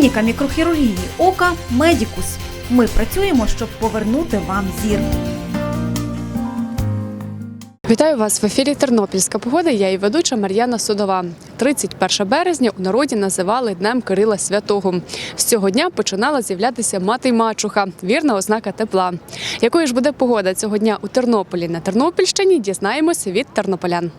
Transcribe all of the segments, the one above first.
Клініка мікрохірургії ока Медікус. Ми працюємо, щоб повернути вам зір. Вітаю вас в ефірі Тернопільська погода. Я і ведуча Мар'яна Судова. 31 березня у народі називали Днем Кирила Святого. З цього дня починала з'являтися мати й мачуха, вірна ознака тепла. Якою ж буде погода цього дня у Тернополі на Тернопільщині? Дізнаємося від тернополян.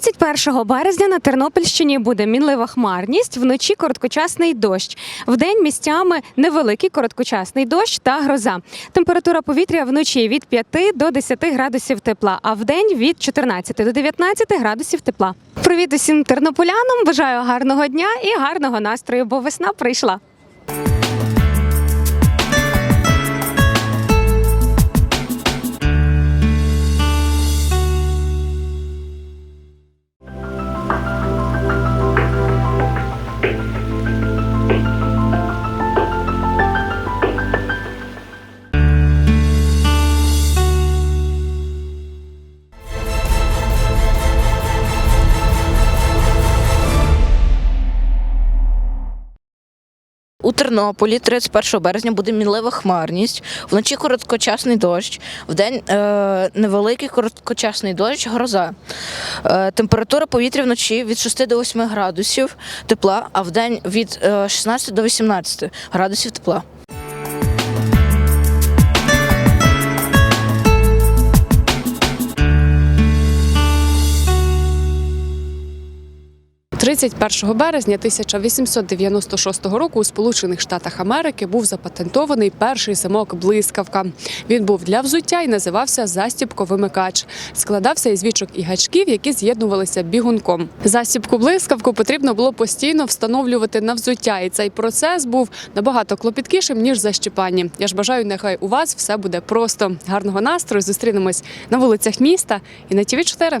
31 березня на Тернопільщині буде мінлива хмарність, вночі короткочасний дощ. Вдень місцями невеликий короткочасний дощ та гроза. Температура повітря вночі від 5 до 10 градусів тепла, а вдень від 14 до 19 градусів тепла. Привіт усім тернополянам! Бажаю гарного дня і гарного настрою, бо весна прийшла. У Тернополі 31 березня буде мінлива хмарність, вночі короткочасний дощ, вдень е, невеликий короткочасний дощ, гроза. Е, температура повітря вночі від 6 до 8 градусів тепла, а вдень від е, 16 до 18 градусів тепла. – 31 березня 1896 року у Сполучених Штатах Америки був запатентований перший замок блискавка. Він був для взуття і називався застібковимикач. Складався із вічок і гачків, які з'єднувалися бігунком. Застібку блискавку потрібно було постійно встановлювати на взуття, і цей процес був набагато клопіткішим ніж защіпання. Я ж бажаю, нехай у вас все буде просто. Гарного настрою зустрінемось на вулицях міста і на ТВ 4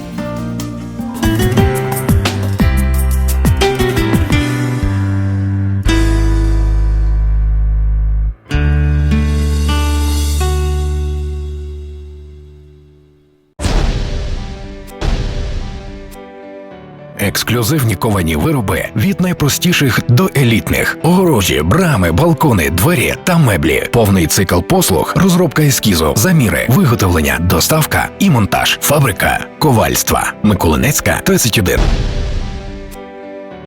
Ексклюзивні ковані вироби від найпростіших до елітних: огорожі, брами, балкони, двері та меблі. Повний цикл послуг, розробка ескізу, заміри, виготовлення, доставка і монтаж. Фабрика ковальства Миколинецька 31.